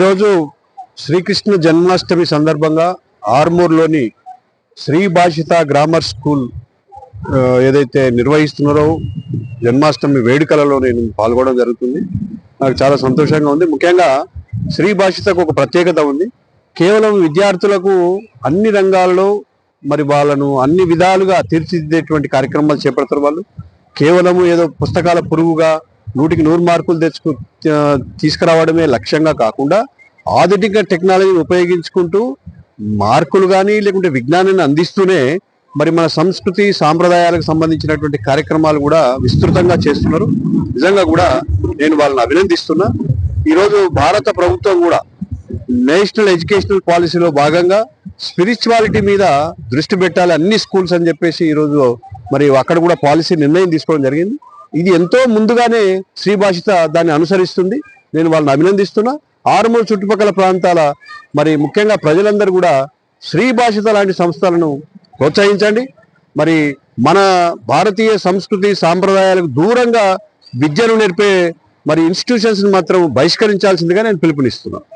ఈరోజు శ్రీకృష్ణ జన్మాష్టమి సందర్భంగా ఆర్మూర్లోని శ్రీ భాషిత గ్రామర్ స్కూల్ ఏదైతే నిర్వహిస్తున్నారో జన్మాష్టమి వేడుకలలో నేను పాల్గొనడం జరుగుతుంది. నాకు చాలా సంతోషంగా ఉంది. ముఖ్యంగా శ్రీ భాషితకు ఒక ప్రత్యేకత ఉంది. కేవలం విద్యార్థులకు అన్ని రంగాల్లో మరి వాళ్ళను అన్ని విధాలుగా తీర్చిదిద్దేటువంటి కార్యక్రమాలు చేపడతారు వాళ్ళు. కేవలము ఏదో పుస్తకాల పురుగుగా నూటికి నూరు మార్కులు తెచ్చుకు తీసుకురావడమే లక్ష్యంగా కాకుండా ఆధునిక టెక్నాలజీని ఉపయోగించుకుంటూ మార్కులు కానీ లేకుంటే విజ్ఞానాన్ని అందిస్తూనే మరి మన సంస్కృతి సాంప్రదాయాలకు సంబంధించినటువంటి కార్యక్రమాలు కూడా విస్తృతంగా చేస్తున్నారు. నిజంగా కూడా నేను వాళ్ళని అభినందిస్తున్నా. ఈరోజు భారత ప్రభుత్వం కూడా నేషనల్ ఎడ్యుకేషనల్ పాలసీలో భాగంగా స్పిరిచువాలిటీ మీద దృష్టి పెట్టాలి అన్ని స్కూల్స్ అని చెప్పేసి ఈరోజు మరి అక్కడ కూడా పాలసీ నిర్ణయం తీసుకోవడం జరిగింది. ఇది ఎంతో ముందుగానే శ్రీ భాషిత దాన్ని అనుసరిస్తుంది. నేను వాళ్ళని అభినందిస్తున్నా. ఆరుమూరు చుట్టుపక్కల ప్రాంతాల మరి ముఖ్యంగా ప్రజలందరూ కూడా శ్రీ భాషిత లాంటి సంస్థలను ప్రోత్సహించండి. మరి మన భారతీయ సంస్కృతి సాంప్రదాయాలకు దూరంగా విద్యను నేర్పే మరి ఇన్స్టిట్యూషన్స్ని మాత్రం బహిష్కరించాల్సిందిగా నేను పిలుపునిస్తున్నాను